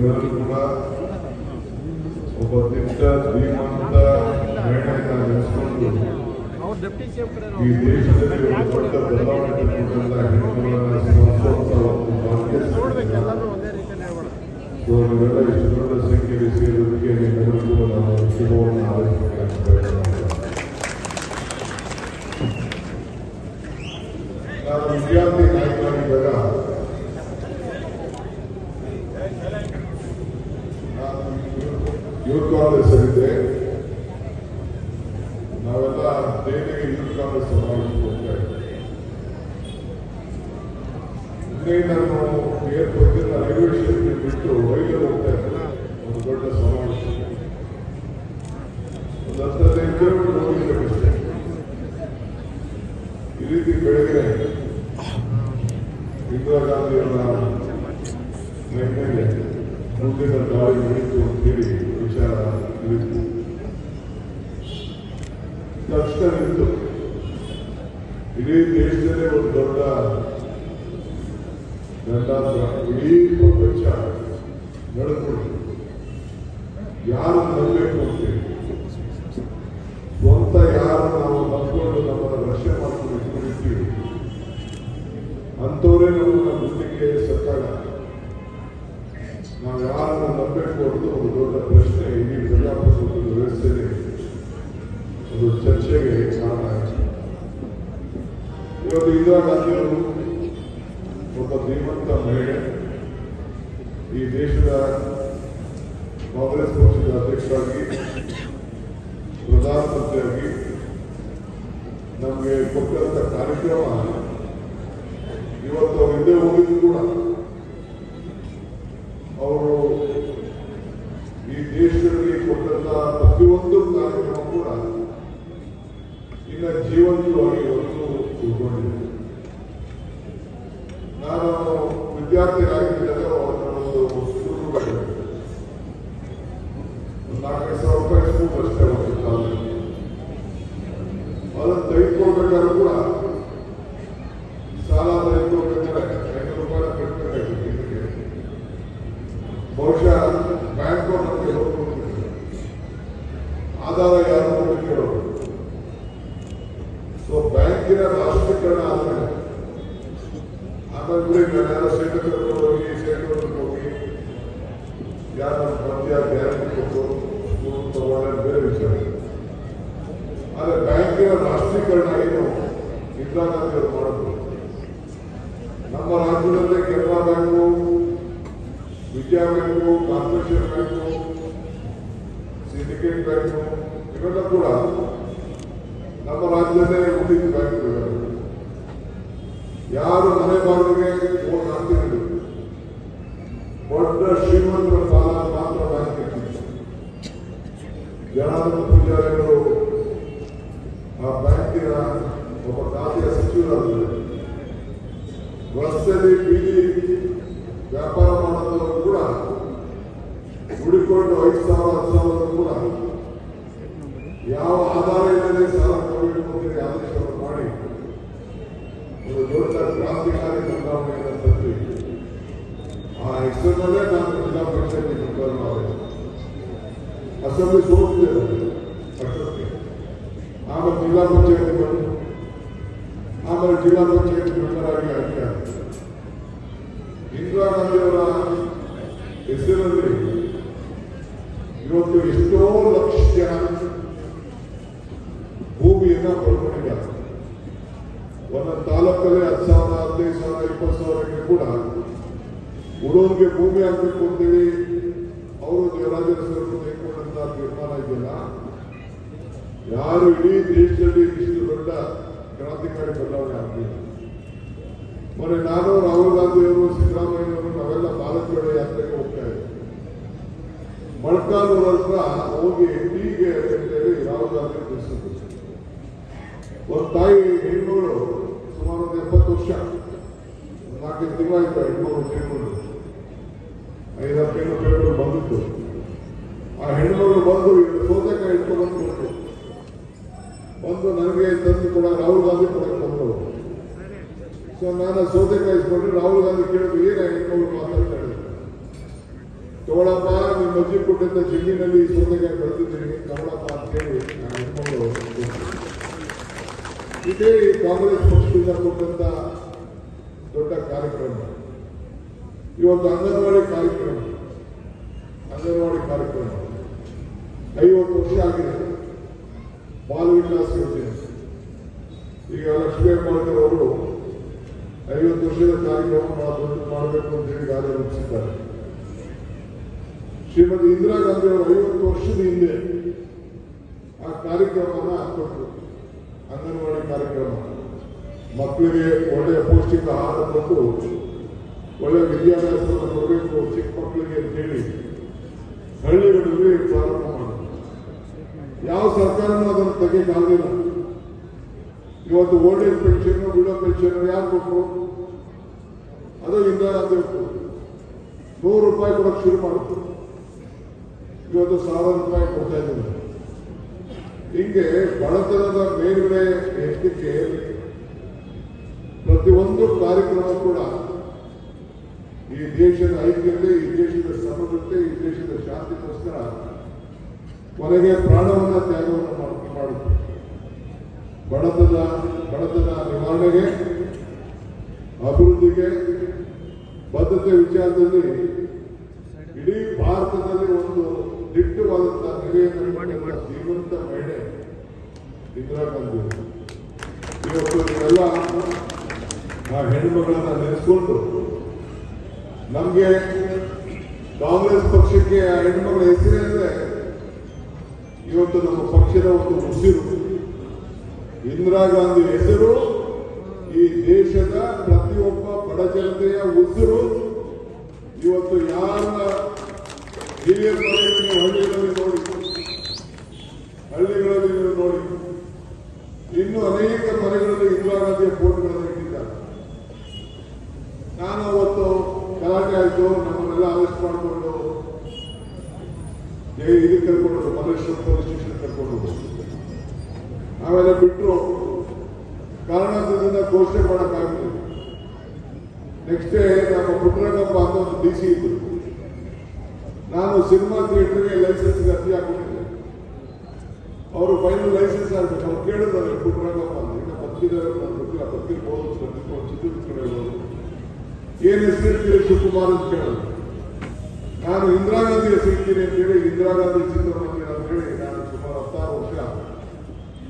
ನಿಮ್ಮೆಲ್ಲರೂ ಕೂಡ ಒಬ್ಬ ದಿಟ್ಟ ಧೀಮಂತ ನಿರ್ಣಯನ ನೆನೆಸ್ಕೊಂಡು ಈ ಒಂದು. ಎಲ್ಲರೂ ಶುಭವನ್ನು ಪ್ರಯತ್ನ ಮಾಡ್ತೇನೆ. ನಾನು ವಿದ್ಯಾರ್ಥಿ ನಾಯಕನಾಗಿದ್ದಾಗ ನಾನು ಯೂತ್ ಕಾಂಗ್ರೆಸ್ ನಾವೆಲ್ಲ ದೆಹಲಿಗೆ ಯೂತ್ ಕಾಂಗ್ರೆಸ್ ಹೋಗ್ತಾ ಇದ್ದೀವಿ. ನಾನು ಏರ್ಪೋರ್ಟಿಂದ ಬಿಟ್ಟು ಹೋಗ್ತಾ ಒಂದು ದೊಡ್ಡ ಸಮಾವೇಶ. ಒಂದು ಹತ್ತದೈದು ಕಿಲೋಮೀಟರ್ ಹೋಗಿದ್ದೇವೆ ಈ ರೀತಿ ಬೆಳಗ್ಗೆ ಇಂದಿರಾ ಗಾಂಧಿಯವರ ಮುಂದಿನ ದಾಳಿ ವಿಚಾರ ತಿಳಿತು ನಿಂತು ಇಡೀ ದೇಶದಲ್ಲೇ ಒಂದು ದೊಡ್ಡ ಗಂಡಾಂತರ ಇಡೀ ಪ್ರಪಂಚ ನಡೆದುಕೊಂಡಿತ್ತು ಯಾರು ನಂಬಬೇಕು ಅಂತೇಳಿ ಸ್ವಂತ ಯಾರು ನಾವು ನಂಬ್ಕೊಂಡು ನಮ್ಮನ್ನು ರಕ್ಷೆ ಮಾಡ್ಕೊಂಡು ಇಟ್ಕೊಂಡಿರ್ತೀವಿ. ಅಂಥವರೇ ನಮ್ಮ ಜೊತೆಗೆ ಸತ್ತಾಗ. ನಾವು ಯಾರನ್ನು ನಂಬಬೇಕು ಅನ್ನೋದು ಒಂದು ದೊಡ್ಡ ಪ್ರಶ್ನೆ ಇಡೀ ಒಬ್ಬ ಶ್ರೀಮಂತ ಮಹಿಳೆ ಈ ದೇಶದ ಕಾಂಗ್ರೆಸ್ ಪಕ್ಷದ ಅಧ್ಯಕ್ಷರಾಗಿ ಪ್ರಧಾನಮಂತ್ರಿಯಾಗಿ ನಮಗೆ ಕೊಟ್ಟಂತ ಕಾರ್ಯಕ್ರಮ ಇವತ್ತು ಹಿಂದೆ ಹೋಗಿದ್ದು ಕೂಡ ಅವರು ಈ ದೇಶದಲ್ಲಿ ಕೊಟ್ಟಂತ ಪ್ರತಿಯೊಂದು ಕಾರ್ಯಕ್ರಮ ಕೂಡ ಇನ್ನ ಜೀವಂತವಾಗಿ ಇವತ್ತು ಉಳ್ಕೊಂಡಿದೆ ನಾನು ವಿದ್ಯಾರ್ಥಿಯಾಗಿದ್ದಾಗ ಅವರ ಒಂದು ಸ್ಕೂಲ್ ಒಂದು ನಾಲ್ಕೈದು ಸಾವಿರ ರೂಪಾಯಿ ಸ್ಕೂಲ್ ಅಷ್ಟೇ ಅವತ್ತು ಕಾಲದಲ್ಲಿ ಅದನ್ನು ತೆಗೆದುಕೊಳ್ಬೇಕಾದ್ರೂ ಕೂಡ ಸಾಲ ತೆಗೆದುಕೊಳ್ಬೇಕಾದ್ರೆ ಐನೂರು ರೂಪಾಯಿ ಕಟ್ಟಬೇಕಾಗಿತ್ತು ಇದಕ್ಕೆ ಬಹುಶಃ ಬ್ಯಾಂಕ್ ನಮಗೆ ಹೋಗ್ಬಿಡ್ತಿದ್ರು ಆಧಾರ ಯಾರು ಅಂತ ಕೇಳೋರು ಸೊ ಬ್ಯಾಂಕಿನ ರಾಷ್ಟ್ರೀಕರಣ ಆದ್ಮೇಲೆ ಆಮೇಲೆ ಬಿಡಿ ನಾನು ಯಾರೋ ಸೇಟು ಹೋಗಿ ಸೇಟು ಹೋಗಿ ಯಾರು ಪದ್ಯ ಗ್ಯಾರಂಟಿ ಕೊಟ್ಟು ಸ್ಕೂಲ್ ತಗೊಂಡ್ರೆ ಬೇರೆ ವಿಚಾರ ಆದರೆ ಬ್ಯಾಂಕಿನ ರಾಷ್ಟ್ರೀಕರಣ ಏನು ಇಂದಿರಾ ಗಾಂಧಿ ನಮ್ಮ ರಾಜ್ಯದಲ್ಲೇ Canara bank Vijaya bank, corporation bank, syndicate bank, ಇವೆಲ್ಲ ಕೂಡ ನಮ್ಮ ರಾಜ್ಯದಲ್ಲೇ ಉಳಿದ ಬ್ಯಾಂಕ್ಗಳು. ಯಾರು ಮನೆ ಬಾಗಿಲಿಗೆ ಓಟ್ ಹಾಕ್ತಿದ್ರು, ದೊಡ್ಡ ಶ್ರೀಮಂತರ ಸಾಲ ಮಾತ್ರ ಬ್ಯಾಂಕ್ ಇಟ್ಟಿತ್ತು ಜನಾರ್ದನ ಪೂಜಾರಿಗಳು ಆ ಬ್ಯಾಂಕಿನ ಒಬ್ಬ ಖಾತೆಯ ಸಚಿವರಾಗಿದ್ದಾರೆ ರಸ್ತೆಯಲ್ಲಿ ಬೀದಿ ವ್ಯಾಪಾರ ಮಾಡೋದವರು ಕೂಡ ಹುಡುಕೊಂಡು ಐದು ಸಾವಿರ ಹತ್ತು ಸಾವಿರ ಕೂಡ ಯಾವ ಆಧಾರ ಇಲ್ಲದೆ ಸಾಲ ಕೊಡಬೇಕು ಅಂತೇಳಿ ಆದೇಶವನ್ನು ಮಾಡಿ ಒಂದು ದೊಡ್ಡ ಕ್ರಾಂತಿಕಾರಿ ಬದಲಾವಣೆಯನ್ನು ತಂದು ಆ ಹೆಸರಿನಲ್ಲೇ ನಾನು ಜಿಲ್ಲಾ ಪಂಚಾಯತಿ ಮೆಂಬರ್ ಆದೆ ಅಸೆಂಬ್ಲಿ ಸೋತಿದೆ ಪಕ್ಷಕ್ಕೆ ಆಮೇಲೆ ಜಿಲ್ಲಾ ಪಂಚಾಯತಿ ಬಂದು ಜಿಲ್ಲಾ ಪಂಚಾಯತಿ ಮೆಂಬರ್ ಆಗಿ ಇಂದಿರಾ ಗಾಂಧಿಯವರ ಹೆಸರಲ್ಲಿ ಇವತ್ತು ಎಷ್ಟೋ ಲಕ್ಷ ಜನ ಭೂಮಿಯನ್ನ ಪಡ್ಕೊಂಡಿದ್ದಾರೆ ಒಂದೊಂದು ತಾಲೂಕಲ್ಲಿ ಹತ್ತು ಸಾವಿರ ಹದಿನೈದು ಸಾವಿರ ಇಪ್ಪತ್ತು ಸಾವಿರಕ್ಕೆ ಕೂಡ ಉಳೋನ್ಗೆ ಭೂಮಿ ಹಾಕಬೇಕು ಅಂತೇಳಿ ಅವರು ದೇವರಾಜರ ಸರ್ ತೆಗೆದುಕೊಂಡಂತ ತೀರ್ಮಾನ ಇದೆಯಲ್ಲ ಯಾರು ಇಡೀ ದೇಶದಲ್ಲಿ ಇಷ್ಟು ದೊಡ್ಡ ಕ್ರಾಂತಿಕಾರಿ ಬದಲಾವಣೆ ಆಗಲಿಲ್ಲ ಮೊನ್ನೆ ನಾನು ರಾಹುಲ್ ಗಾಂಧಿಯವರು ಸಿದ್ದರಾಮಯ್ಯವರು ನಾವೆಲ್ಲ ಭಾರತೀಯ ಯಾತ್ರೆಗೆ ಹೋಗ್ತಾ ಇದ್ವಿ ಮೊಳಕಾಲೂರ ಹತ್ರ ಹೋಗಿ ಟೀಗೆ ಅಂತೇಳಿ ಯಾವುದಾದ್ರೂ ತಿಳಿಸಿದ್ರು. ಒಂದು ತಾಯಿ ಹೆಣ್ಣುಗಳು ಸುಮಾರು ಒಂದು ಎಪ್ಪತ್ತು ವರ್ಷ ನಾಲ್ಕೈದು ತಿಂಗಳಾಯ್ತು ಹೆಣ್ಣುಗಳು ಹೆಣ್ಣುಗಳು ಐದಾರು ತಿಂಗಳು ಪೇಪರ್ ಬಂದಿತ್ತು. ಆ ಹೆಣ್ಣುಗಳು ಬಂದು ಸೌತೆಕಾಯಿ ಇಟ್ಕೊಂಡು ಬಂದು ಬಂದು ನನಗೆ ತಂದು ಕೂಡ, ರಾಹುಲ್ ಗಾಂಧಿ ಕೊಡಕ್ಕೆ ಬಂದರು ಸೊ ನಾನು ಸೌತೆಕಾಯಿ ಇಸ್ಕೊಂಡ್ರೆ ರಾಹುಲ್ ಗಾಂಧಿ ಕೇಳಿದ್ರು, ಏನ ಹೆಣ್ಣುಗಳು ಮಾತಾಡ್ತಾ ಇದ್ದಾರೆ ಕೊಟ್ಟಂತ ಜಿಲ್ಲಿನಲ್ಲಿ ಸೌತೆಕಾಯಿ ಬೆಳೆದಿದ್ದೀನಿ ಕಮಲಪ್ಪ ಅಂತ ಹೇಳಿ ನಾನು ಹೆಣ್ಮಗಳು. ಇದೇ ಕಾಂಗ್ರೆಸ್ ಪಕ್ಷದಿಂದ ಕೊಟ್ಟಂತ ದೊಡ್ಡ ಕಾರ್ಯಕ್ರಮ. ಇವತ್ತು ಅಂಗನವಾಡಿ ಕಾರ್ಯಕ್ರಮ. ಅಂಗನವಾಡಿ ಕಾರ್ಯಕ್ರಮ. ಐವತ್ತು ವರ್ಷ ಆಗಿದೆ. ಬಾಲ ವಿಕಾಸ್ ಯೋಜನೆ. ಈಗ ಲಕ್ಷ್ಮೀ ಅವರು ಐವತ್ತು ವರ್ಷದ ಕಾರ್ಯಕ್ರಮ ಮಾಡ್- ಮಾಡಬೇಕು ಅಂತ ಹೇಳಿ ಕಾರ್ಯ ರೂಪಿಸಿದ್ದಾರೆ. ಶ್ರೀಮತಿ ಇಂದಿರಾ ಗಾಂಧಿ ಅವರು ಐವತ್ತು ವರ್ಷದ ಹಿಂದೆ ಆ ಕಾರ್ಯಕ್ರಮನ ಹಾಕೊಟ್ರು ಅಂಗನವಾಡಿ ಕಾರ್ಯಕ್ರಮ. ಮಕ್ಕಳಿಗೆ ಒಳ್ಳೆಯ ಪೌಷ್ಟಿಕ ಆಹಾರ ಕೊಟ್ಟು ಒಳ್ಳೆಯ ವಿದ್ಯಾಭ್ಯಾಸವನ್ನು ಕೊಡಬೇಕು ಚಿಕ್ಕ ಮಕ್ಕಳಿಗೆ ಅಂತ ಹೇಳಿ ಹಳ್ಳಿಗಳಲ್ಲಿ ಪ್ರಾರಂಭ ಮಾಡಿದ್ರು. ಯಾವ ಸರ್ಕಾರನೂ ಅದನ್ನು ತೆಗೆಯಕ್ಕಾಗಲಿಲ್ಲ ಇವತ್ತು old age pension widow pension ಯಾರು ಕೊಟ್ಟರು ಅದು ಇಂದಿರಾ ಗಾಂಧಿ ನೂರು ರೂಪಾಯಿ ಕೊಡಕ್ಕೆ ಶುರು ಮಾಡಿದ್ರು. ಇವತ್ತು ಸಾವಿರ ರೂಪಾಯಿ ಕೊಡ್ತಾ ಇದ್ದಾರೆ ಹೀಗೆ ಬಡತನದ ಮೇಲ್ಗಡೆ ಎತ್ತಕ್ಕೆ ಪ್ರತಿಯೊಂದು ಕಾರ್ಯಕ್ರಮ ಕೂಡ ಈ ದೇಶದ ಐಕ್ಯತೆ, ಈ ದೇಶದ ಸಮಗ್ರತೆ, ಈ ದೇಶದ ಶಾಂತಿಗೋಸ್ಕರ ಕೊನೆಗೆ ಪ್ರಾಣವನ್ನ ತ್ಯಾಗವನ್ನು ಮಾಡ್- ಮಾಡುತ್ತೆ. ಬಡತನ ಬಡತನ ನಿವಾರಣೆಗೆ, ಅಭಿವೃದ್ಧಿಗೆ ಬದ್ಧತೆ ವಿಚಾರದಲ್ಲಿ ಇಡೀ ಭಾರತದಲ್ಲಿ ಒಂದು ದಿಟ್ಟವಾದಂತಹ ನೆಲೆಯನ್ನು ಜೀವಂತ ಮಹಿಳೆ ಇಂದಿರಾ ಗಾಂಧಿ. ಇವತ್ತು ನೀವೆಲ್ಲ ಆ ಹೆಣ್ಮಗಳನ್ನ ನೆನೆಸ್ಕೊಂಡು ನಮ್ಗೆ ಕಾಂಗ್ರೆಸ್ ಪಕ್ಷಕ್ಕೆ ಆ ಹೆಣ್ಮಗಳ ಹೆಸರೇ ಅಂದ್ರೆ ಇವತ್ತು ನಮ್ಮ ಪಕ್ಷದ ಒಂದು ಉಸಿರು. ಇಂದಿರಾ ಗಾಂಧಿ ಹೆಸರು ಈ ದೇಶದ ಪ್ರತಿಯೊಬ್ಬ ಬಡ ಜನತೆಯ ಉಸಿರು. ಇವತ್ತು ಯಾರ ಹಿರಿಯ ಮನೆಯಲ್ಲಿ ಹಳ್ಳಿಗಳಲ್ಲಿ ನೋಡಿ ಹಳ್ಳಿಗಳಲ್ಲಿ ನೀವು ನೋಡಿ ಇನ್ನು ಅನೇಕ ಮನೆಗಳಲ್ಲಿ ಇಂದಿರಾ ಗಾಂಧಿಯ ಫೋಟೋಗಳನ್ನು ನಾನು ಅವತ್ತು ಗಲಾಟೆ ಆಯಿತು ನಮ್ಮನ್ನೆಲ್ಲ ಅರೆಸ್ಟ್ ಮಾಡಿಕೊಂಡು ಇದಕ್ಕೆ ಕರ್ಕೊಂಡು ಮಲ್ಲೇಶ್ವರ ಪೊಲೀಸ್ ಸ್ಟೇಷನ್ ಕರ್ಕೊಂಡು. ಆಮೇಲೆ ಬಿಟ್ಟರು ಕಾರಣದಿಂದ ಘೋಷಣೆ ಮಾಡೋಕ್ಕಾಗಲಿಲ್ಲ ನೆಕ್ಸ್ಟ್ ಡೇ ನಮ್ಮ ಪುಟ್ಟರಂಗಪ್ಪ ಅಂತ ಒಂದು ಡಿ ಸಿ ಇದ್ರು ನಾನು ಸಿನಿಮಾ ಥಿಯೇಟರ್ಗೆ ಲೈಸೆನ್ಸ್ಗೆ ಅರ್ಜಿ ಹಾಕೊಂಡಿದ್ದೆ ಅವರು ಫೈನಲ್ ಲೈಸೆನ್ಸ್ ಆಗಬೇಕು. ಅವ್ರು ಕೇಳಿದ್ರೆ ಪುಟ್ಟರಂಗಪ್ಪ ಅಂತ. ಈಗ ಬದುಕಿದ್ದಾರೆ ನಾನು ಗೊತ್ತಿಲ್ಲ ಬದುಕಿರ್ಬೋದು ಬದುಕಿರ್ಬೋದು ಚಿತ್ರದುರ್ಗ ಇರ್ಬೋದು ಏನು ಹೆಸರಿರ್ತೀರಿ ಶಿವಕುಮಾರ್ ಅಂತ ಕೇಳಿದ್ರು. ನಾನು ಇಂದಿರಾ ಗಾಂಧಿ ಹೆಸರಿರ್ತೀನಿ ಅಂತ ಹೇಳಿ ಇಂದಿರಾ ಗಾಂಧಿ ಚಿತ್ರಮಂದಿರ ಅಂತ ಹೇಳಿ ನಾನು ಸುಮಾರು ಹತ್ತಾರು ವರ್ಷ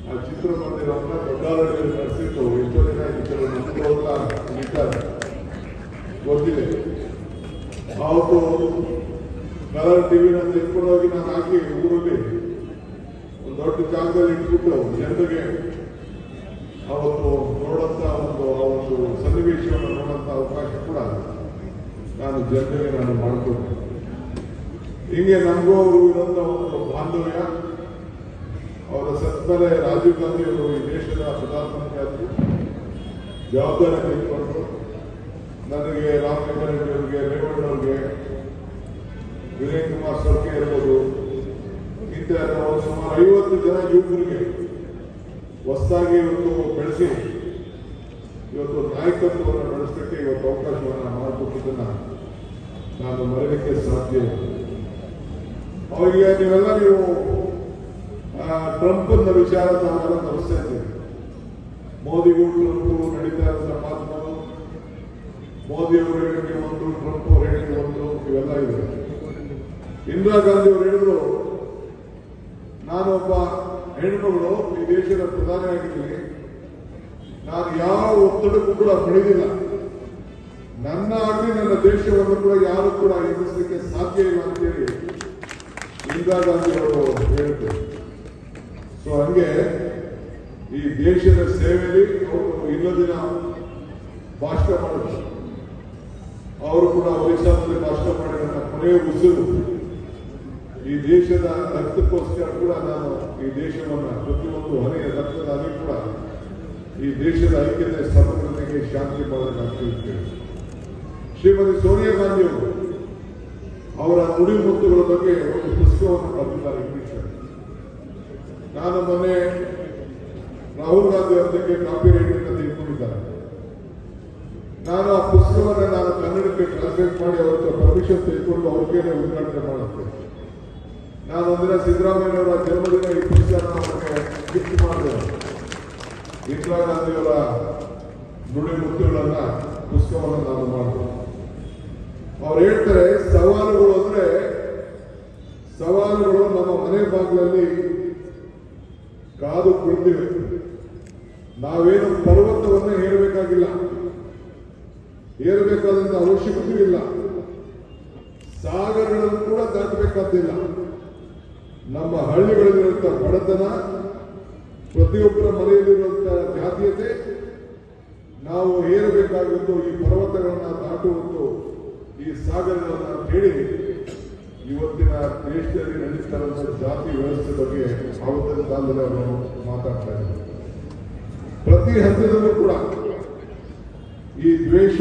ಆ ಚಿತ್ರಮಂದಿರವನ್ನ ದೊಡ್ಡಾರಳ್ಳಿಯಲ್ಲಿ ನಡೆಸಿದ್ದು ಎಷ್ಟೋ ಜನ ಇದ್ದರು ಇದ್ದಾರೆ ಗೊತ್ತಿದೆ ಅವತ್ತು ಕಲರ್ ಇಟ್ಕೊಂಡ ಹೋಗಿ ನಾನು ಹಾಕಿ ಊರಲ್ಲಿ ಒಂದು ದೊಡ್ಡ ಜಾಗದಲ್ಲಿ ಇಟ್ಬಿಟ್ಟು ಜನರಿಗೆ ಅವತ್ತು ನೋಡಂತ ಒಂದು ಆ ಒಂದು ಸನ್ನಿವೇಶವನ್ನು ನೋಡಂತ ಅವಕಾಶ ಕೂಡ ನಾನು ಜನರಿಗೆ ನಾನು ಮಾಡಿಕೊಂಡೆ ಹಿಂಗೆ ನಮಗೂ ಅವರು ಒಂದು ಬಾಂಧವ್ಯ, ಅವರ ಸತ್ಮೇಲೆ ರಾಜೀವ್ ಗಾಂಧಿ ಅವರು ಈ ದೇಶದ ಪ್ರಧಾನಮಂತ್ರಿ ಜವಾಬ್ದಾರಿ ತೆಗೆದುಕೊಂಡು ನನಗೆ ರಾಮಲಿಂಗಾರೆಡ್ಡಿ ಅವರಿಗೆ ವಿನಯ್ ಕುಮಾರ್ ಸೊರ್ಕೆ ಇರ್ಬೋದು. ಇದ್ದಾರೆ ಅವರು ಸುಮಾರು ಐವತ್ತು ಜನ ಯುವಕರಿಗೆ ಹೊಸದಾಗಿ ಇವತ್ತು ಬೆಳೆಸಿ, ಇವತ್ತು ನಾಯಕತ್ವವನ್ನು ನಡೆಸಲಿಕ್ಕೆ ಇವತ್ತು ಅವಕಾಶವನ್ನು ಮಾಡಿಕೊಟ್ಟಿದ್ದನ್ನು ನಾನು ಮರೆಯಲಿಕ್ಕೆ ಸಾಧ್ಯ ಅವರಿಗೆ ನೀವೆಲ್ಲ ನೀವು ಟ್ರಂಪ್ ಅನ್ನ ವಿಚಾರ ನಾವೆಲ್ಲ ನಡೆಸ್ತಾ ಇದ್ದೀವಿ ಮೋದಿಗೂ ಟ್ರಂಪ್ ನಡೀತಾ ಇರೋ ಮಾತುಗಳು ಮೋದಿ ಹೇಳಿಕೆ ಒಂದು, ಟ್ರಂಪ್ ಅವರು ಹೇಳಿಕೆ ಒಂದು, ಇವೆಲ್ಲ ಇದೆ. ಇಂದಿರಾ ಗಾಂಧಿ ಅವರು ಹೇಳಿದ್ರು, ನಾನೊಬ್ಬ ಹೆಣ್ಮಗಳು ಈ ದೇಶದ ಪ್ರಧಾನಿಯಾಗಿದ್ದೀನಿ ನಾನು ಯಾವ ಒತ್ತಡಕ್ಕೂ ಕೂಡ ಬೆಳೆದಿಲ್ಲ ನನ್ನ ಆಗಲಿ ನನ್ನ ದೇಶವನ್ನು ಕೂಡ ಯಾರು ಕೂಡ ಎದುರಿಸಲಿಕ್ಕೆ ಸಾಧ್ಯ ಇಲ್ಲ ಅಂತೇಳಿ ಇಂದಿರಾ ಗಾಂಧಿ ಅವರು ಹೇಳಿದ್ರು. ಸೊ ಹಂಗೆ ಈ ದೇಶದ ಸೇವೆಯಲ್ಲಿ ಅವರು ದಿನ ಭಾಷಣ ಮಾಡಿದ್ರು. ಅವರು ಕೂಡ ಒರಿಸ್ಸಾದಲ್ಲಿ ಭಾಷಣ ಮಾಡಿದ ಕೊನೆಯ ಉಸಿರು. ಈ ದೇಶದ ರಕ್ತಕ್ಕೋಸ್ಕರ ಕೂಡ ನಾನು ಈ ದೇಶವನ್ನು ಪ್ರತಿಯೊಂದು ಹೊರೆಯ ರಕ್ತದಾಗಿ ಕೂಡ ಈ ದೇಶದ ಐಕ್ಯತೆ ಸಮಗ್ರತೆಗೆ ಶಾಂತಿ ಮಾಡೋದಕ್ಕೆ ಶ್ರೀಮತಿ ಸೋನಿಯಾ ಗಾಂಧಿ ಅವರು ಅವರ ನುಡಿ ಮುತ್ತುಗಳ ಬಗ್ಗೆ ಒಂದು ಪುಸ್ತಕವನ್ನು ಬರೆದಿದ್ದಾರೆ ನಾನು ಮೊನ್ನೆ ರಾಹುಲ್ ಗಾಂಧಿ ಅವರಿಗೆ ಕಾಪಿ ಅಂತ ಇಟ್ಕೊಂಡಿದ್ದಾರೆ. ನಾನು ಆ ಪುಸ್ತಕವನ್ನು ನಾನು ಕನ್ನಡಕ್ಕೆ ಟ್ರಾನ್ಸ್ಲೇಟ್ ಮಾಡಿ ಅವರ ಪರ್ಮಿಷನ್ ತೆಗೆದುಕೊಂಡು ಅವ್ರಿಗೇನೆ ಉದ್ಘಾಟನೆ ಮಾಡುತ್ತೆ ನಾನು ಒಂದಿನ ಸಿದ್ದರಾಮಯ್ಯನವರ ಜನ್ಮದಿನ ಈ ಪುಸ್ತಕ ನಮಗೆ ಗಿಫ್ಟ್ ಮಾಡಿದೆ. ಇಂದಿರಾ ಗಾಂಧಿಯವರ ನುಡಿ ಮುತ್ತುಗಳನ್ನ ಪುಸ್ತಕವನ್ನು ನಾನು ಮಾಡಿದೆ. ಅವ್ರು ಹೇಳ್ತಾರೆ, ಸವಾಲುಗಳು ಅಂದ್ರೆ ಸವಾಲುಗಳು ನಮ್ಮ ಮನೆ ಭಾಗದಲ್ಲಿ ಕಾದು ಕುಳಿತಿವೆ. ನಾವೇನು ಪರ್ವತವನ್ನು ಹೇರಬೇಕಾಗಿಲ್ಲ ಏರಬೇಕಾದಂತ ಅವಶ್ಯಕತೆ ಇಲ್ಲ ಸಾಗರಗಳನ್ನು ಕೂಡ ದಾಟಬೇಕಾದಿಲ್ಲ ನಮ್ಮ ಹಳ್ಳಿಗಳಲ್ಲಿರುವಂತ ಬಡತನ ಪ್ರತಿಯೊಬ್ಬರ ಮನೆಯಲ್ಲಿರುವಂತಹ ಜಾತೀಯತೆ, ನಾವು ಏರಬೇಕಾಗಿದ್ದು ಈ ಪರ್ವತಗಳನ್ನ ದಾಟುವುದು ಈ ಸಾಗರಗಳನ್ನ ಹೇಳಿ ಇವತ್ತಿನ ದೇಶದಲ್ಲಿ ನಡೀತಾ ಜಾತಿ ವ್ಯವಸ್ಥೆ ಬಗ್ಗೆ ಆವತ್ತಿನ ಕಾಲದಲ್ಲಿ ಅವರು ಮಾತಾಡ್ತಾ ಇದ್ದಾರೆ. ಪ್ರತಿ ಹಂತದಲ್ಲೂ ಕೂಡ ಈ ದ್ವೇಷ,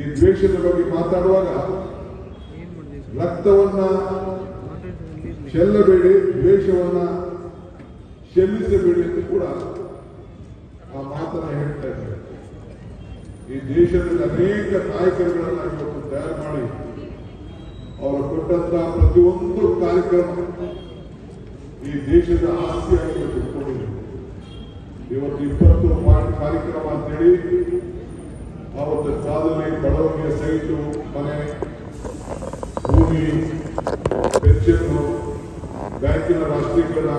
ಈ ದ್ವೇಷದ ಬಗ್ಗೆ ಮಾತಾಡುವಾಗ ರಕ್ತವನ್ನ ಚೆಲ್ಲಬೇಡಿ, ದ್ವೇಷವನ್ನ ಕ್ಷಮಿಸಬೇಡಿ ಅಂತ ಕೂಡ ಆ ಮಾತನ್ನ ಹೇಳ್ತಾ ಇದ್ದಾರೆ. ಈ ದೇಶದಲ್ಲಿ ಅನೇಕ ನಾಯಕರುಗಳನ್ನ ಇವತ್ತು ತಯಾರು ಮಾಡಿ ಅವರು ಕೊಟ್ಟಂತ ಪ್ರತಿಯೊಂದು ಕಾರ್ಯಕ್ರಮ ಈ ದೇಶದ ಆಸ್ತಿಯಾಗಿ ಇಟ್ಕೊಂಡಿದೆ ಇವತ್ತು ಇಪ್ಪತ್ತು ಕಾರ್ಯಕ್ರಮ ಅಂತೇಳಿ ಅವತ್ತು ಕಾಲದಲ್ಲಿ ಬಡವರಿಗೆ ಸೈಟು ಮನೆ, ಭೂಮಿ ಪೆನ್ಷನ್ ಬ್ಯಾಂಕಿನ ರಾಷ್ಟ್ರೀಕರಣ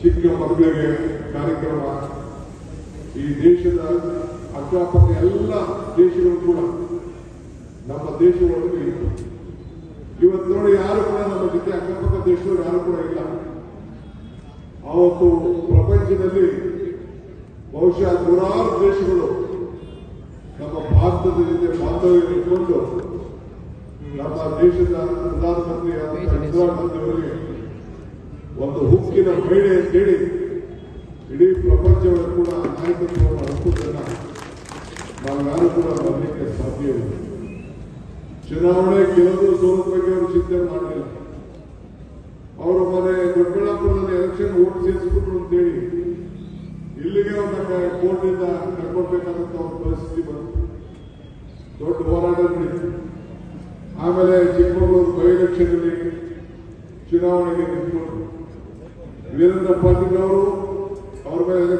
ಚಿಕ್ಕ ಮಕ್ಕಳಿಗೆ ಕಾರ್ಯಕ್ರಮ, ಈ ದೇಶದ ಅಕ್ಕಪಕ್ಕ ಎಲ್ಲ ದೇಶಗಳು ಕೂಡ ನಮ್ಮ ದೇಶದೊಳಗೆ ಇತ್ತು ಇವತ್ತು ನೋಡಿ ಯಾರು ಕೂಡ ನಮ್ಮ ಜೊತೆ ಅಕ್ಕಪಕ್ಕ ದೇಶದವರು ಯಾರು ಕೂಡ ಇಲ್ಲ. ಅವತ್ತು ಪ್ರಪಂಚದಲ್ಲಿ ಬಹುಶಃ ನೂರಾರು ದೇಶಗಳು ನಮ್ಮ ಭಾರತದ ಜೊತೆ ಬಾಂಧವ್ಯ ಇಟ್ಕೊಂಡು ನಮ್ಮ ದೇಶದ ಪ್ರಧಾನಮಂತ್ರಿ ಪ್ರಧಾನಮಂತ್ರಿಯವರಿಗೆ ಒಂದು ಹುಕ್ಕಿನ ಮಹಿಳೆ ಅಂತೇಳಿ ಇಡೀ ಪ್ರಪಂಚವನ್ನು ಕೂಡ ನಾಯಕತ್ವವನ್ನು ಹಂಪುವುದನ್ನ ನಾವು ಯಾರು ಕೂಡ ಬರಲಿಕ್ಕೆ ಸಾಧ್ಯವಿಲ್ಲ ಚುನಾವಣೆ ಕೆಲವು ಸ್ವರೂಪಕ್ಕೆ ಅವರು ಚಿಂತೆ ಮಾಡಲಿಲ್ಲ. ಅವರ ಮನೆ ದೊಡ್ಡಬಳ್ಳಾಪುರದಲ್ಲಿ ಎಲೆಕ್ಷನ್ ಓಟ್ ಸೇರಿಸ್ಬಿಟ್ರು ಅಂತೇಳಿ, ಇಲ್ಲಿಗೆ ಒಂದು ಕೋರ್ಟಿಂದ ಕರ್ಕೊಳ್ಬೇಕಾದಂತ ಒಂದು ಪರಿಸ್ಥಿತಿ ಬಂತು. ದೊಡ್ಡ ಹೋರಾಟ ನಡೀತು. ಆಮೇಲೆ ಚಿಕ್ಕಮಗಳೂರು ಬೈ ಎಲೆಕ್ಷನ್ ಚುನಾವಣೆಗೆ ನಿಂತ್ಕೊಂಡ್ರು. ವೀರೇಂದ್ರ ಪಾಟೀಲ್ ಅವರು ಅವ್ರ ಮೇಲೆ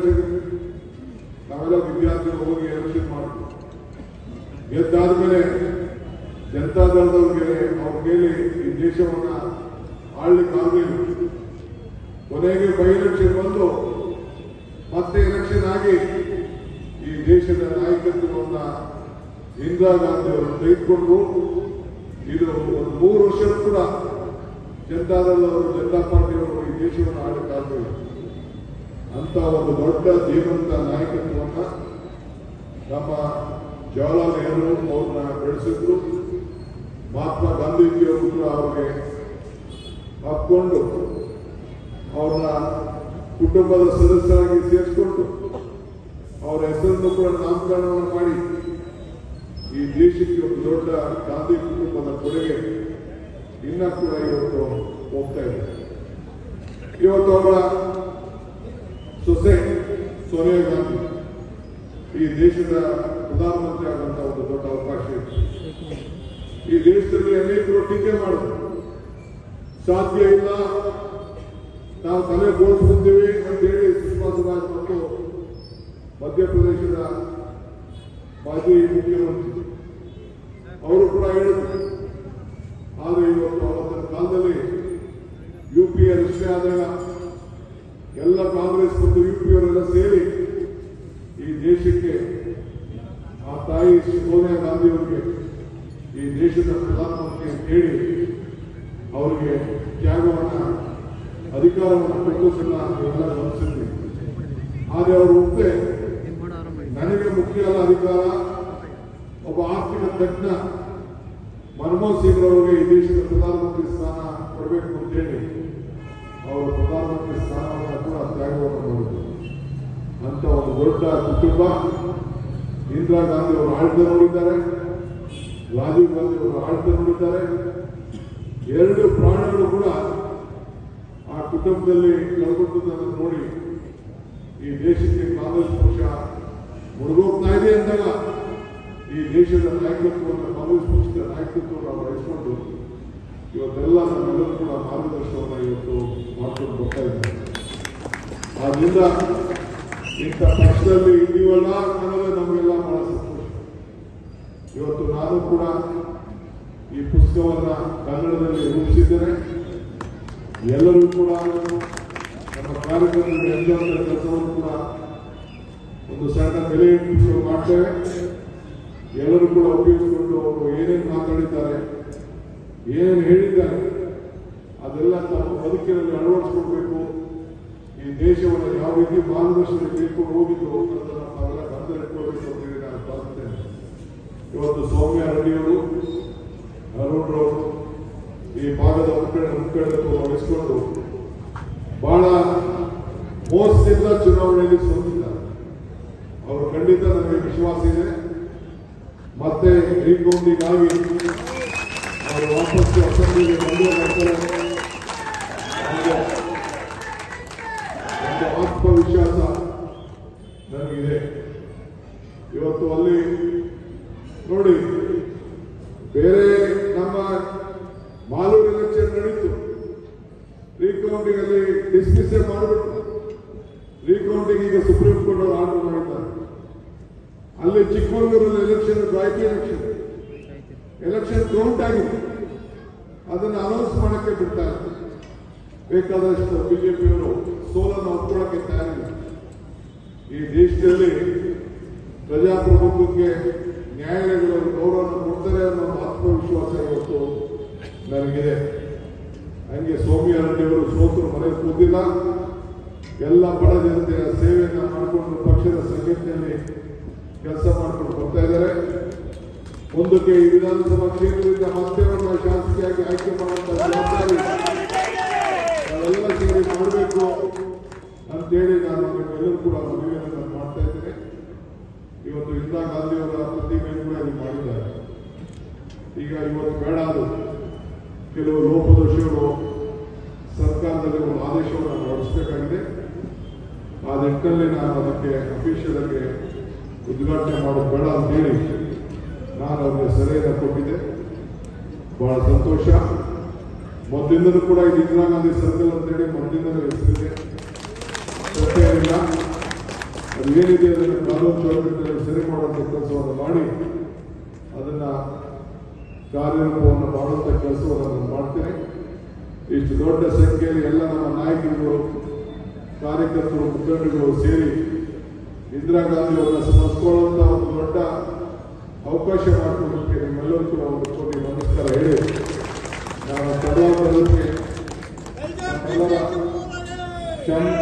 ನಾವೆಲ್ಲ ವಿದ್ಯಾರ್ಥಿಗಳು ಹೋಗಿ ಎಲೆಕ್ಷನ್ ಮಾಡಿದ್ರು ಗೆದ್ದಾದ್ಮೇಲೆ ಜನತಾದಳದವ್ರಿಗೆ ಅವ್ರ ಮೇಲೆ ಈ ದೇಶವನ್ನ ಆಳ್ಲಿಕ್ಕೆ ಆಗಲಿಲ್ಲ. ಕೊನೆಗೆ ಬೈ ಎಲೆಕ್ಷನ್ ಬಂದು ಮತ್ತೆ ಎಲೆಕ್ಷನ್ ಆಗಿ ಈ ದೇಶದ ನಾಯಕತ್ವವನ್ನ ಇಂದಿರಾ ಗಾಂಧಿ ಅವರು ತೆಗೆದುಕೊಂಡ್ರು ಇದು ಒಂದು ಮೂರು ವರ್ಷ ಕೂಡ ಜನತಾದಳದವರು ಜನತಾ ಪಾರ್ಟಿಯವರು ಈ ದೇಶವನ್ನು ಆಡಕ್ಕಾಗಲಿಲ್ಲ ಅಂತ ಒಂದು ದೊಡ್ಡ ಧೀಮಂತ ನಾಯಕತ್ವವನ್ನು ನಮ್ಮ ಜವಾಹರ್ಲಾಲ್ ನೆಹರು ಅವ್ರನ್ನ ಬೆಳೆಸಿದ್ರು. ಮಹಾತ್ಮ ಗಾಂಧೀಜಿಯವರು ಕೂಡ ಅವ್ರಿಗೆ ಹಾಕೊಂಡು ಅವ್ರನ್ನ ಕುಟುಂಬದ ಸದಸ್ಯರಾಗಿ ಸೇರಿಸಿಕೊಂಡು ಅವರ ಹೆಸರನ್ನು ಕೂಡ ನಾಮಕರಣವನ್ನು ಮಾಡಿ ಈ ದೇಶಕ್ಕೆ ಒಂದು ದೊಡ್ಡ ಗಾಂಧಿ ಕುಟುಂಬದ ಕೊಡುಗೆ ಇನ್ನ ಕೂಡ ಇವತ್ತು ಹೋಗ್ತಾ ಇದೆ ಇವತ್ತು ಅವರ ಸೊಸೆ ಸೋನಿಯಾ ಗಾಂಧಿ ಈ ದೇಶದ ಪ್ರಧಾನಮಂತ್ರಿ ಆದಂತ ಒಂದು ದೊಡ್ಡ ಅವಕಾಶ ಇದೆ ಈ ದೇಶದಲ್ಲಿ ಅನೇಕರು ಟೀಕೆ ಮಾಡಿದ್ರು ಸಾಧ್ಯ ಇಲ್ಲ ನಾವು ತಲೆ ಬೋಳಿಸ್ಕೊಂತೀವಿ ಅಂತ ಹೇಳಿ ಸುಷ್ಮಾ ಸ್ವರಾಜ್ ಮತ್ತು ಮಧ್ಯಪ್ರದೇಶದ ಮಾಜಿ ಮುಖ್ಯಮಂತ್ರಿ ಅವರು ಕೂಡ ಹೇಳಿದ್ರು ಆದರೆ ಇವತ್ತು ಅವತ್ತಿನ ಕಾಲದಲ್ಲಿ ಯು ಪಿ ಎ ಆದಾಗ ಎಲ್ಲ ಕಾಂಗ್ರೆಸ್ ಮತ್ತು ಯು ಪಿ ಅವರೆಲ್ಲ ಸೇರಿ ಈ ದೇಶಕ್ಕೆ ಆ ತಾಯಿ ಸೋನಿಯಾ ಗಾಂಧಿ ಅವರಿಗೆ ಈ ದೇಶದ ಪ್ರಧಾನಮಂತ್ರಿ ಅಂತ ಹೇಳಿ ಅವರಿಗೆ ತ್ಯಾಗವನ್ನ, ಅಧಿಕಾರವನ್ನು ಕೊಟ್ಟದನ್ನ ನೀವೆಲ್ಲ ಗಮನಿಸಿದ್ವಿ ಆದರೆ ಅವರು ನನಗೆ ಮುಖ್ಯ ಅಲ್ಲ ಅಧಿಕಾರ, ಒಬ್ಬ ಆರ್ಥಿಕ ತಜ್ಞ ಮನಮೋಹನ್ ಸಿಂಗ್ ಅವರಿಗೆ ಈ ದೇಶದ ಪ್ರಧಾನಮಂತ್ರಿ ಸ್ಥಾನ ಕೊಡಬೇಕು ಅಂತೇಳಿ ಅವರು ಪ್ರಧಾನಮಂತ್ರಿ ಸ್ಥಾನವನ್ನು ಕೂಡ ತ್ಯಾಗವನ್ನು ಅಂತ ಒಂದು ದೊಡ್ಡ ಕುಟುಂಬ. ಇಂದಿರಾ ಗಾಂಧಿ ಅವರು ಆಳ್ತ ನೋಡಿದ್ದಾರೆ. ರಾಜೀವ್ ಗಾಂಧಿ ಅವರು ಆಳ್ತ ನೋಡಿದ್ದಾರೆ. ಎರಡು ಪ್ರಾಣಗಳು ಕೂಡ ಆ ಕುಟುಂಬದಲ್ಲಿ ಕಳ್ಕೊಂಡದನ್ನು ನೋಡಿ ಈ ದೇಶಕ್ಕೆ ಕಾಂಗ್ರೆಸ್ ಪಕ್ಷ ಮುಳುಗೋಗ್ತಾ ಇದೆ ಅಂದಾಗ ಈ ದೇಶದ ನಾಯಕತ್ವವನ್ನು ಕಾಂಗ್ರೆಸ್ ಪಕ್ಷದ ನಾಯಕತ್ವವನ್ನು ನಾವು ವಹಿಸಿಕೊಂಡು ಇವತ್ತೆಲ್ಲ ನಮ್ಮೆಲ್ಲರೂ ಕೂಡ ಮಾರ್ಗದರ್ಶನವನ್ನು ಇವತ್ತು ಮಾಡ್ಕೊಂಡು ಬರ್ತಾ ಇದ್ದಾರೆ. ಆದ್ರಿಂದ ಇಂಥ ಪಕ್ಷದಲ್ಲಿ ಇದ್ದೀವಲ್ಲ ಅನ್ನೋದೇ ನಮಗೆಲ್ಲ ಬಹಳ ಸಂತೋಷ. ಇವತ್ತು ನಾನು ಕೂಡ ಈ ಪುಸ್ತಕವನ್ನು ಕನ್ನಡದಲ್ಲಿ ರೂಪಿಸಿದ್ದೇನೆ ಎಲ್ಲರೂ ಕೂಡ ನಮ್ಮ ಕಾರ್ಯಕ್ರಮದಲ್ಲಿ ಎಲ್ಲರ ಕೆಲಸವನ್ನು ಕೂಡ ಒಂದು ಸಣ್ಣ ಬೆಲೆ ಇಟ್ಟು ಮಾಡ್ತೇವೆ. ಎಲ್ಲರೂ ಕೂಡ ಉಪಯೋಗಿಸಿಕೊಂಡು ಅವರು ಏನೇನು ಮಾತಾಡಿದ್ದಾರೆ, ಏನೇನು ಹೇಳಿದ್ದಾರೆ, ಅದೆಲ್ಲ ತಮ್ಮ ಬದುಕಿನಲ್ಲಿ ಅಳವಡಿಸ್ಕೊಳ್ಬೇಕು ಈ ದೇಶವನ್ನು ಯಾವ ರೀತಿ ಮಾರ್ಗದರ್ಶನ ಬೇಕು ಹೋಗಿದ್ದು ನಾವೆಲ್ಲ ಗಮನದಲ್ಲಿಟ್ಕೊಳ್ಬೇಕು ಅಂತ ಹೇಳಿ ನಾನು ಭಾವಿಸ್ತೇನೆ. ಇವತ್ತು ಸೌಮ್ಯ ರೆಡ್ಡಿಯವರು ಅರುಣ್ರವರು ಈ ಭಾಗದ ಮುಖಂಡ ಮುಖಂಡತ್ವ ವಹಿಸಿಕೊಂಡು ಬಹಳ ಮೋಸದಿಂದ ಚುನಾವಣೆಯಲ್ಲಿ ಸೋತಿದ್ದಾರೆ. ಅವರು ಖಂಡಿತ ನಮಗೆ ವಿಶ್ವಾಸ ಇದೆ. ಮತ್ತೆ ರೀಕೌಂಟಿಗಾಗಿ ಅವರು ವಾಪಸ್ ಅಸೆಂಬ್ಲಿಗೆ ಬಂದೇ ಒಂದು ಆತ್ಮವಿಶ್ವಾಸ ನನಗಿದೆ ಇವತ್ತು ಅಲ್ಲಿ ನೋಡಿ ಬೇರೆ ನಮ್ಮ ಮಾಲೂರು ಎಲೆಕ್ಷನ್ ನಡೀತು ರೀಕೌಂಟಿಂಗ್ ಅಲ್ಲಿ ಡಿಸ್ಮಿಸ್ ಮಾಡಿಬಿಟ್ಟು ರೀಕೌಂಟಿಂಗ್ ಈಗ ಸುಪ್ರೀಂ ಕೋರ್ಟ್ ಅವರು ಆರ್ಡರ್ ಮಾಡಿದ್ದಾರೆ ಅಲ್ಲಿ ಚಿಕ್ಕಮಗಳೂರಲ್ಲಿ election Gayatri election election count ಆಗಿದೆ. ಅದನ್ನು ಅನೌನ್ಸ್ ಮಾಡೋಕ್ಕೆ ಬಿಡ್ತಾ ಇತ್ತು ಬೇಕಾದಷ್ಟು ಬಿಜೆಪಿಯವರು ಸೋಲನ್ನು ಒಪ್ಕೊಳ್ಳಕ್ಕೆ ತಯಾರಿಲ್ಲ. ಈ ದೇಶದಲ್ಲಿ ಪ್ರಜಾಪ್ರಭುತ್ವಕ್ಕೆ ನ್ಯಾಯಾಲಯಗಳು ಗೌರವವನ್ನು ಕೊಡ್ತಾರೆ ಅನ್ನೋ ಆತ್ಮವಿಶ್ವಾಸ ಇವತ್ತು ನನಗಿದೆ. ಹಂಗೆ ಸೌಮ್ಯ ಸೋತರು ಮನೆ ಕೂತಿಲ್ಲ. ಎಲ್ಲ ಬಡ ಜನತೆಯ ಸೇವೆಯನ್ನು ಮಾಡಿಕೊಂಡು ಪಕ್ಷದ ಸಂಘಟನೆಯಲ್ಲಿ ಕೆಲಸ ಮಾಡಿಕೊಂಡು ಬರ್ತಾ ಇದ್ದಾರೆ. ಮುಂದಕ್ಕೆ ಈ ವಿಧಾನಸಭಾ ಕ್ಷೇತ್ರದಿಂದ ಮತ್ತೆ ಒಂದು ಶಾಸಕಿಯಾಗಿ ಆಯ್ಕೆ ಮಾಡುವಂತ ಜವಾಬ್ದಾರಿ ಸೇರಿ ಮಾಡಬೇಕು ಅಂತೇಳಿ ನಾನು ಎಲ್ಲರೂ ಕೂಡ ಮನವಿಯನ್ನು ನಾನು ಮಾಡ್ತಾ ಇದ್ದೇನೆ. ಇವತ್ತು ಇಂದಿರಾ ಗಾಂಧಿಯವರ ಪ್ರತಿಮೆ ಕೂಡ ಇಲ್ಲಿ ಮಾಡಿದ್ದಾರೆ. ಈಗ ಇವತ್ತು ಬೇಡ ಅದು. ಕೆಲವು ಲೋಪದೋಷಗಳು ಸರ್ಕಾರದಲ್ಲಿ ಒಂದು ಆದೇಶವನ್ನು ಹೊರಡಿಸಬೇಕಾಗಿದೆ. ಆ ನಿಟ್ಟಿನಲ್ಲಿ ನಾನು ಅದಕ್ಕೆ ಅಫಿಷಿಯಲ್ ಆಗಿ ಉದ್ಘಾಟನೆ ಮಾಡೋದು ಬೇಡ ಅಂತೇಳಿ ನಾನು ಅವರಿಗೆ ಸಲಹೆಯನ್ನು ಕೊಟ್ಟಿದ್ದೆ. ಬಹಳ ಸಂತೋಷ. ಮೊದಲಿಂದಲೂ ಕೂಡ ಇದು ಇಂದಿರಾ ಗಾಂಧಿ ಸರ್ಕಲ್ ಅಂತೇಳಿ ಮೊದಲಿಂದಲೂ ಹೆಸರಿದೆ ಇಲ್ಲ ಅದು ಏನಿದೆ ಅದನ್ನು ಕಾನೂನು ಚೌಕಟ್ಟಿನಲ್ಲಿ ಸರಿ ಮಾಡುವಂಥ ಕೆಲಸವನ್ನು ಮಾಡಿ ಅದನ್ನು ಕಾರ್ಯರೂಪವನ್ನು ಮಾಡುವಂಥ ಕೆಲಸವನ್ನು ನಾನು ಮಾಡ್ತೇನೆ. ಇಷ್ಟು ದೊಡ್ಡ ಸಂಖ್ಯೆಯಲ್ಲಿ ಎಲ್ಲ ನಮ್ಮ ನಾಯಕರುಗಳು ಕಾರ್ಯಕರ್ತರು, ಮುಖಂಡರುಗಳು ಸೇರಿ ಇಂದಿರಾ ಗಾಂಧಿ ಅವರನ್ನ ಸ್ಮರಿಸಿಕೊಳ್ಳುವಂತ ಒಂದು ದೊಡ್ಡ ಅವಕಾಶ ಮಾಡಿಕೊಡೋದಕ್ಕೆ ನಿಮ್ಮೆಲ್ಲರೂ ಕೂಡ ಒಂದು ಕೋಟಿ ನಮಸ್ಕಾರ ಹೇಳಿ ನಾನು ಕ್ಷಮ